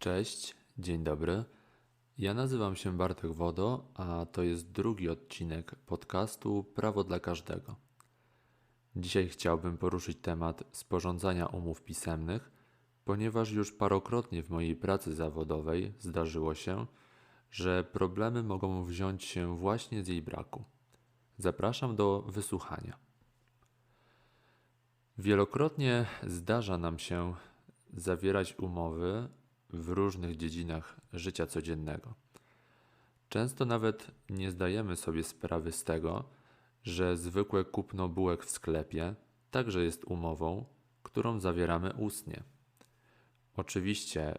Cześć, dzień dobry. Ja nazywam się Bartek Wodo, a to jest drugi odcinek podcastu Prawo dla Każdego. Dzisiaj chciałbym poruszyć temat sporządzania umów pisemnych, ponieważ już parokrotnie w mojej pracy zawodowej zdarzyło się, że problemy mogą wziąć się właśnie z jej braku. Zapraszam do wysłuchania. Wielokrotnie zdarza nam się zawierać umowy w różnych dziedzinach życia codziennego. Często nawet nie zdajemy sobie sprawy z tego, że zwykłe kupno bułek w sklepie także jest umową, którą zawieramy ustnie. Oczywiście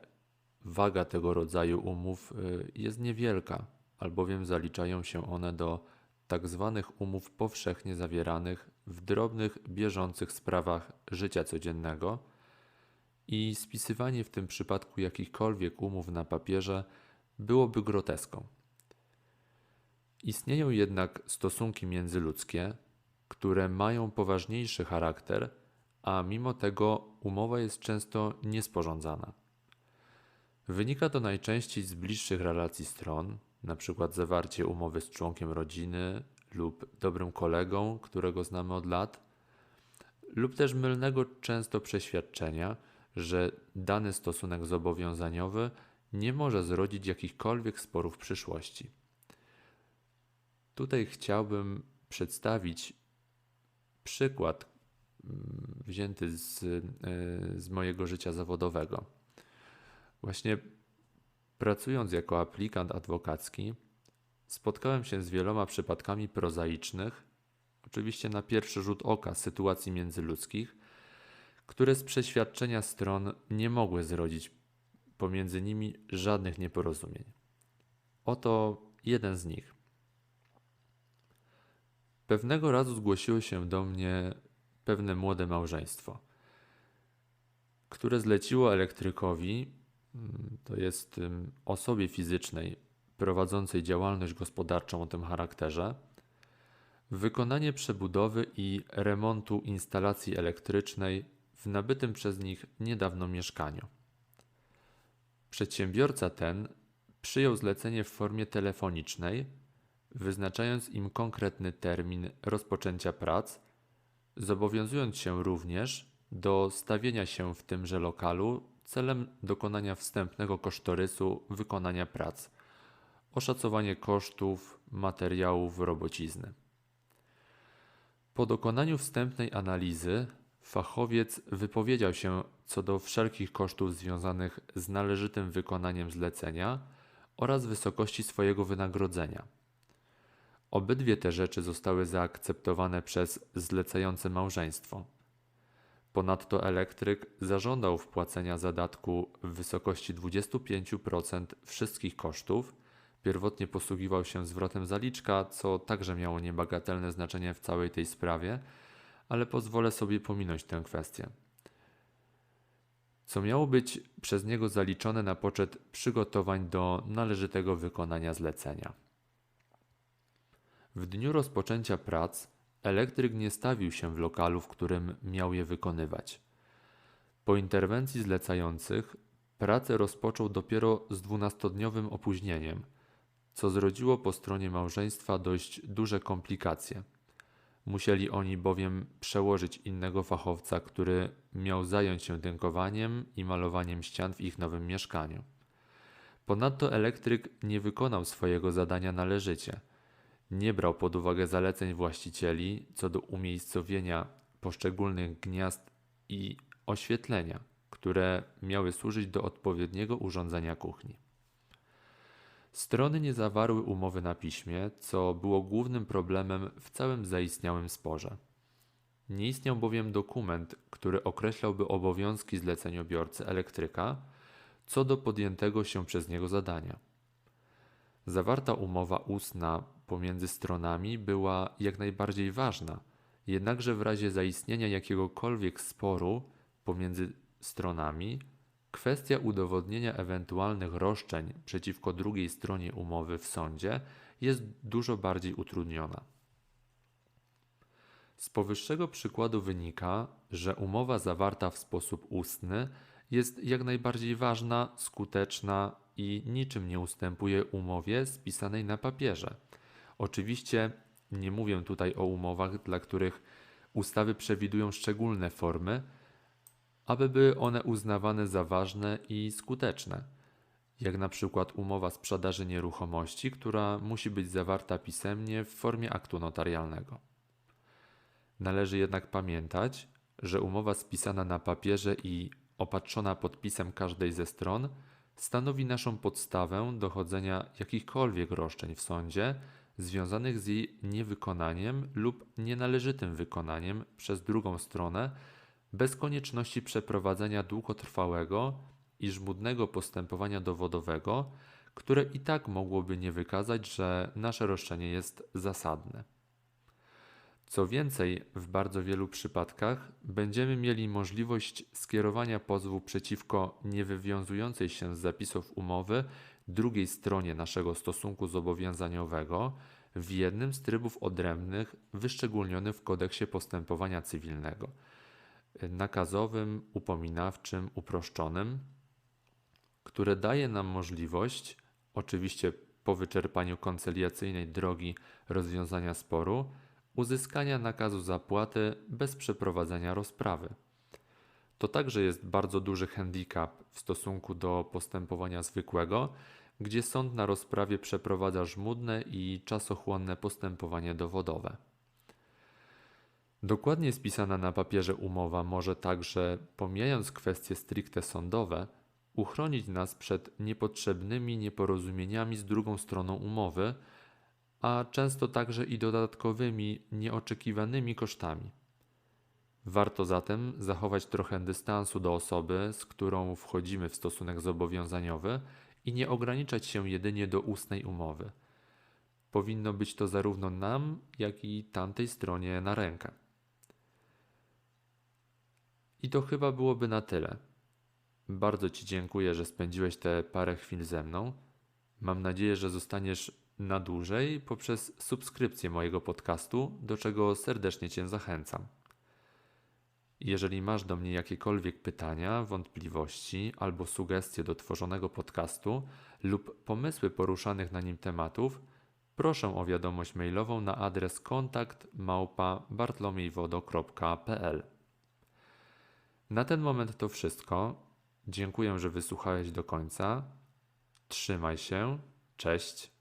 waga tego rodzaju umów y, jest niewielka, albowiem zaliczają się one do tak zwanych umów powszechnie zawieranych w drobnych, bieżących sprawach życia codziennego i spisywanie w tym przypadku jakichkolwiek umów na papierze byłoby groteską. Istnieją jednak stosunki międzyludzkie, które mają poważniejszy charakter, a mimo tego umowa jest często niesporządzana. Wynika to najczęściej z bliższych relacji stron, np. zawarcie umowy z członkiem rodziny lub dobrym kolegą, którego znamy od lat, lub też mylnego często przeświadczenia, że dany stosunek zobowiązaniowy nie może zrodzić jakichkolwiek sporów w przyszłości. Tutaj chciałbym przedstawić przykład mm, wzięty z, e, z mojego życia zawodowego. Właśnie pracując jako aplikant adwokacki, spotkałem się z wieloma przypadkami prozaicznych, oczywiście na pierwszy rzut oka sytuacji międzyludzkich, które z przeświadczenia stron nie mogły zrodzić pomiędzy nimi żadnych nieporozumień. Oto jeden z nich. Pewnego razu zgłosiło się do mnie pewne młode małżeństwo, które zleciło elektrykowi, mm, to jest osobie fizycznej prowadzącej działalność gospodarczą o tym charakterze, wykonanie przebudowy i remontu instalacji elektrycznej w nabytym przez nich niedawno mieszkaniu. Przedsiębiorca ten przyjął zlecenie w formie telefonicznej, wyznaczając im konkretny termin rozpoczęcia prac, zobowiązując się również do stawienia się w tymże lokalu celem dokonania wstępnego kosztorysu wykonania prac, oszacowanie kosztów, materiałów, robocizny. Po dokonaniu wstępnej analizy Fachowiec wypowiedział się co do wszelkich kosztów związanych z należytym wykonaniem zlecenia oraz wysokości swojego wynagrodzenia. Obydwie te rzeczy zostały zaakceptowane przez zlecające małżeństwo. Ponadto elektryk zażądał wpłacenia zadatku w wysokości 25% wszystkich kosztów. Pierwotnie posługiwał się zwrotem zaliczka, co także miało niebagatelne znaczenie w całej tej sprawie – ale pozwolę sobie pominąć tę kwestię. Co miało być przez niego zaliczone na poczet przygotowań do należytego wykonania zlecenia. W dniu rozpoczęcia prac elektryk nie stawił się w lokalu, w którym miał je wykonywać. Po interwencji zlecających pracę rozpoczął dopiero z dwunastodniowym opóźnieniem, co zrodziło po stronie małżeństwa dość duże komplikacje. Musieli oni bowiem przełożyć innego fachowca, który miał zająć się tynkowaniem i malowaniem ścian w ich nowym mieszkaniu. Ponadto elektryk nie wykonał swojego zadania należycie. Nie brał pod uwagę zaleceń właścicieli co do umiejscowienia poszczególnych gniazd i oświetlenia, które miały służyć do odpowiedniego urządzenia kuchni. Strony nie zawarły umowy na piśmie, co było głównym problemem w całym zaistniałym sporze. Nie istniał bowiem dokument, który określałby obowiązki zleceniobiorcy elektryka co do podjętego się przez niego zadania. Zawarta umowa ustna pomiędzy stronami była jak najbardziej ważna, jednakże w razie zaistnienia jakiegokolwiek sporu pomiędzy stronami Kwestia udowodnienia ewentualnych roszczeń przeciwko drugiej stronie umowy w sądzie jest dużo bardziej utrudniona. Z powyższego przykładu wynika, że umowa zawarta w sposób ustny jest jak najbardziej ważna, skuteczna i niczym nie ustępuje umowie spisanej na papierze. Oczywiście nie mówię tutaj o umowach, dla których ustawy przewidują szczególne formy, aby były one uznawane za ważne i skuteczne, jak na przykład umowa sprzedaży nieruchomości, która musi być zawarta pisemnie w formie aktu notarialnego. Należy jednak pamiętać, że umowa spisana na papierze i opatrzona podpisem każdej ze stron stanowi naszą podstawę dochodzenia jakichkolwiek roszczeń w sądzie związanych z jej niewykonaniem lub nienależytym wykonaniem przez drugą stronę bez konieczności przeprowadzenia długotrwałego i żmudnego postępowania dowodowego, które i tak mogłoby nie wykazać, że nasze roszczenie jest zasadne. Co więcej, w bardzo wielu przypadkach będziemy mieli możliwość skierowania pozwu przeciwko niewywiązującej się z zapisów umowy drugiej stronie naszego stosunku zobowiązaniowego w jednym z trybów odrębnych wyszczególnionych w kodeksie postępowania cywilnego nakazowym, upominawczym, uproszczonym, które daje nam możliwość, oczywiście po wyczerpaniu koncyliacyjnej drogi rozwiązania sporu, uzyskania nakazu zapłaty bez przeprowadzenia rozprawy. To także jest bardzo duży handicap w stosunku do postępowania zwykłego, gdzie sąd na rozprawie przeprowadza żmudne i czasochłonne postępowanie dowodowe. Dokładnie spisana na papierze umowa może także, pomijając kwestie stricte sądowe, uchronić nas przed niepotrzebnymi nieporozumieniami z drugą stroną umowy, a często także i dodatkowymi, nieoczekiwanymi kosztami. Warto zatem zachować trochę dystansu do osoby, z którą wchodzimy w stosunek zobowiązaniowy i nie ograniczać się jedynie do ustnej umowy. Powinno być to zarówno nam, jak i tamtej stronie na rękę. I to chyba byłoby na tyle. Bardzo Ci dziękuję, że spędziłeś te parę chwil ze mną. Mam nadzieję, że zostaniesz na dłużej poprzez subskrypcję mojego podcastu, do czego serdecznie Cię zachęcam. Jeżeli masz do mnie jakiekolwiek pytania, wątpliwości albo sugestie do tworzonego podcastu lub pomysły poruszanych na nim tematów, proszę o wiadomość mailową na adres kontakt małpa bartlomiejwodo.pl. Na ten moment to wszystko. Dziękuję, że wysłuchałeś do końca. Trzymaj się. Cześć.